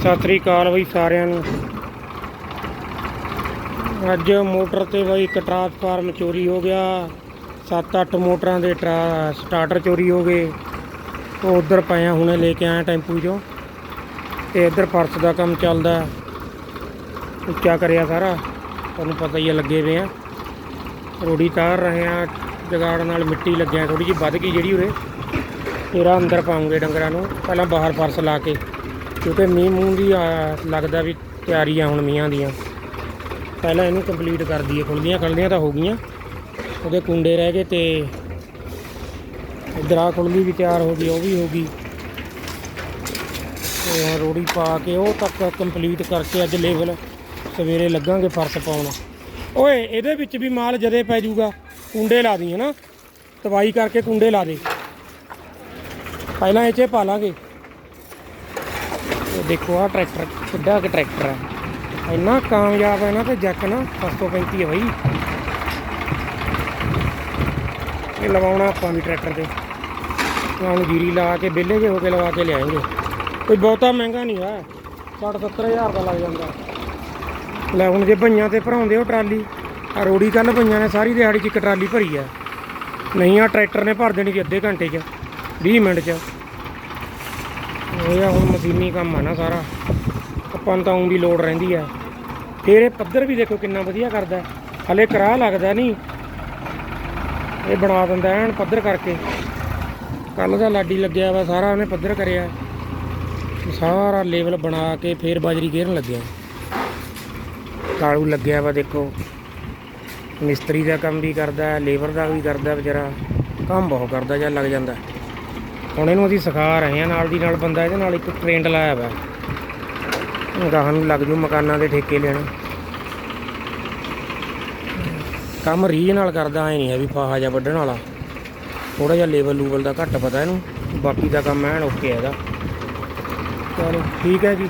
ਸਤਿ ਸ੍ਰੀ ਅਕਾਲ ਬਈ ਸਾਰਿਆਂ ਨੂੰ। ਅੱਜ ਮੋਟਰ ਤੇ ਬਈ ਇੱਕ ਟਰਾਂਸਫਾਰਮ ਚੋਰੀ ਹੋ ਗਿਆ। 7-8 ਮੋਟਰਾਂ ਦੇ ਟਰਾ- ਸਟਾਰਟਰ ਚੋਰੀ ਹੋ ਗਏ। ਉਹ ਉਧਰ ਪਏ ਹੁਣੇ ਲੈ ਕੇ ਆਇਆ ਟੈਂਪੂ 'ਚੋਂ। ਤੇ ਇੱਧਰ ਫਰਸ਼ ਦਾ ਕੰਮ ਚੱਲਦਾ। ਉੱਚਾ ਕਰਿਆ ਸਾਰਾ। ਤੁਹਾਨੂੰ ਪਤਾ ਹੀ ਆ ਲੱਗੇ ਵੇ ਆ। ਰੋੜੀ ਤਾਰ ਰਹੇ ਆ। ਜਗਾੜ ਨਾਲ ਮਿੱਟੀ ਲੱਗਿਆ ਥੋੜੀ ਜਿਹੀ ਵੱਧ ਗਈ ਜਿਹੜੀ ਉਰੇ। ਪੂਰਾ ਅੰਦਰ ਪਾਉਂਗੇ ਡੰਗਰਾਂ ਨੂੰ। ਪਹਿਲਾਂ ਬਾਹਰ ਫਰਸ਼ ਲਾ ਕੇ। ਕਿਉਂਕਿ ਮੀਂਹ ਮੂੰਹ ਦੀ ਆ, ਲੱਗਦਾ ਵੀ ਤਿਆਰੀ ਆ ਹੁਣ ਮੀਂਹਾਂ ਦੀਆਂ। ਪਹਿਲਾਂ ਇਹਨੂੰ ਕੰਪਲੀਟ ਕਰ ਦਈਏ। ਖੁੱਲਦੀਆਂ ਖੁੱਲਦੀਆਂ ਤਾਂ ਹੋ ਗਈਆਂ। ਉਹਦੇ ਕੁੰਡੇ ਰਹਿ ਗਏ ਤੇ ਇਧਰ ਆ ਖੁੱਲਦੀ ਵੀ ਤਿਆਰ ਹੋ ਗਈ ਉਹ ਵੀ ਹੋ ਗਈ। ਤੇ ਰੋੜੀ ਪਾ ਕੇ ਉਹ ਤੱਕ ਕੰਪਲੀਟ ਕਰਕੇ ਅੱਜ ਲੇਵਲ ਸਵੇਰੇ ਲੱਗਾਂਗੇ ਫਰਸ਼ ਪਾਉਣ। ਓਏ ਇਹਦੇ ਵਿੱਚ ਵੀ ਮਾਲ ਜਦੇ ਪੈ ਜਾਊਗਾ ਕੁੰਡੇ ਲਾ ਦੀ ਹਨਾ ਤਵਾਈ ਕਰਕੇ ਕੁੰਡੇ ਲਾ ਦੇ। ਪਹਿਲਾਂ ਇਹ 'ਚ ਪਾ ਲਾਂਗੇ। ਇਹ ਦੇਖੋ ਆ ਟਰੈਕਟਰ, ਕਿੱਡਾ ਕਿ ਟਰੈਕਟਰ ਹੈ। ਇੰਨਾ ਕਾਮਯਾਬ ਹੈ ਨਾ ਤੇ ਜੱਕ ਨਾ 735 ਹੈ ਬਈ। ਇਹ ਲਵਾਉਣਾ ਆਪਾਂ ਵੀ ਟਰੈਕਟਰ ਤੇ। ਹੁਣ ਜੀਰੀ ਲਾ ਕੇ ਬਿੱਲੇ ਜੇ ਹੋ ਕੇ ਲਵਾ ਕੇ ਲਿਆਏਂਗੇ। ਕੋਈ ਬਹੁਤਾ ਮਹਿੰਗਾ ਨਹੀਂ ਹੈ। 60 70000 ਦਾ ਲੱਗ ਜਾਂਦਾ। ਲੈ ਹੁਣ ਜੇ ਭਈਆਂ ਤੇ ਭਰਾਉਂਦੇ ਹੋ ਟਰਾਲੀ ਆ ਰੋੜੀ ਕੱਲ ਭਈਆਂ ਨੇ ਸਾਰੀ ਦਿਹਾੜੀ 'ਚ ਇੱਕ ਟਰਾਲੀ ਭਰੀ ਆ ਨਹੀਂ ਆ ਟਰੈਕਟਰ ਨੇ ਭਰ ਦੇਣੀ ਸੀ ਅੱਧੇ ਘੰਟੇ 'ਚ 20 ਮਿੰਟ 'ਚ। ਇਹ ਆ ਹੁਣ ਮਸ਼ੀਨੀ ਕੰਮ ਆ ਨਾ ਸਾਰਾ। ਆਪਾਂ ਨੂੰ ਤਾਂ ਆਉਣ ਦੀ ਲੋੜ ਰਹਿੰਦੀ ਆ। ਫਿਰ ਇਹ ਪੱਧਰ ਵੀ ਦੇਖੋ ਕਿੰਨਾ ਵਧੀਆ ਕਰਦਾ। ਹਲੇ ਕਰਾ ਲੱਗਦਾ ਨਹੀਂ ਇਹ ਬਣਾ ਦਿੰਦਾ ਐਨ ਪੱਧਰ ਕਰਕੇ। ਕੱਲ ਦਾ ਲਾਡੀ ਲੱਗਿਆ ਵਾ, ਸਾਰਾ ਉਹਨੇ ਪੱਧਰ ਕਰਿਆ। ਸਾਰਾ ਲੈਵਲ ਬਣਾ ਕੇ ਫੇਰ ਬਾਜਰੀ ਗੇਰਨ ਲੱਗਿਆ। ਕਾਲੂ ਲੱਗਿਆ ਵਾ ਦੇਖੋ। ਮਿਸਤਰੀ ਦਾ ਕੰਮ ਵੀ ਕਰਦਾ, ਲੇਬਰ ਦਾ ਵੀ ਕਰਦਾ ਵਿਚਾਰਾ। ਕੰਮ ਬਹੁਤ ਕਰਦਾ ਜਾਂ ਲੱਗ ਜਾਂਦਾ। ਹੁਣ ਇਹਨੂੰ ਅਸੀਂ ਸਿਖਾ ਰਹੇ ਹਾਂ, ਨਾਲ ਦੀ ਨਾਲ ਬੰਦਾ ਇਹਦੇ ਨਾਲ ਇੱਕ ਟ੍ਰੇਨਡ ਲਾਇਆ ਵਾ। ਗਾਹਾਂ ਨੂੰ ਲੱਗ ਜੂ ਮਕਾਨਾਂ ਦੇ ਠੇਕੇ ਲੈਣ। ਕੰਮ ਰੀਝ ਨਾਲ ਕਰਦਾ, ਐ ਨਹੀਂ ਹੈ ਵੀ ਫਾਹਾ ਜਾਂ ਵੱਢਣ ਵਾਲਾ। ਥੋੜਾ ਜਿਹਾ ਲੈਵਲ ਲੂਵਲ ਦਾ ਘੱਟ ਪਤਾ ਇਹਨੂੰ, ਬਾਕੀ ਦਾ ਕੰਮ ਐਨ ਓਕੇ ਹੈ ਇਹਦਾ ਚਲੋ, ਠੀਕ ਹੈ ਜੀ।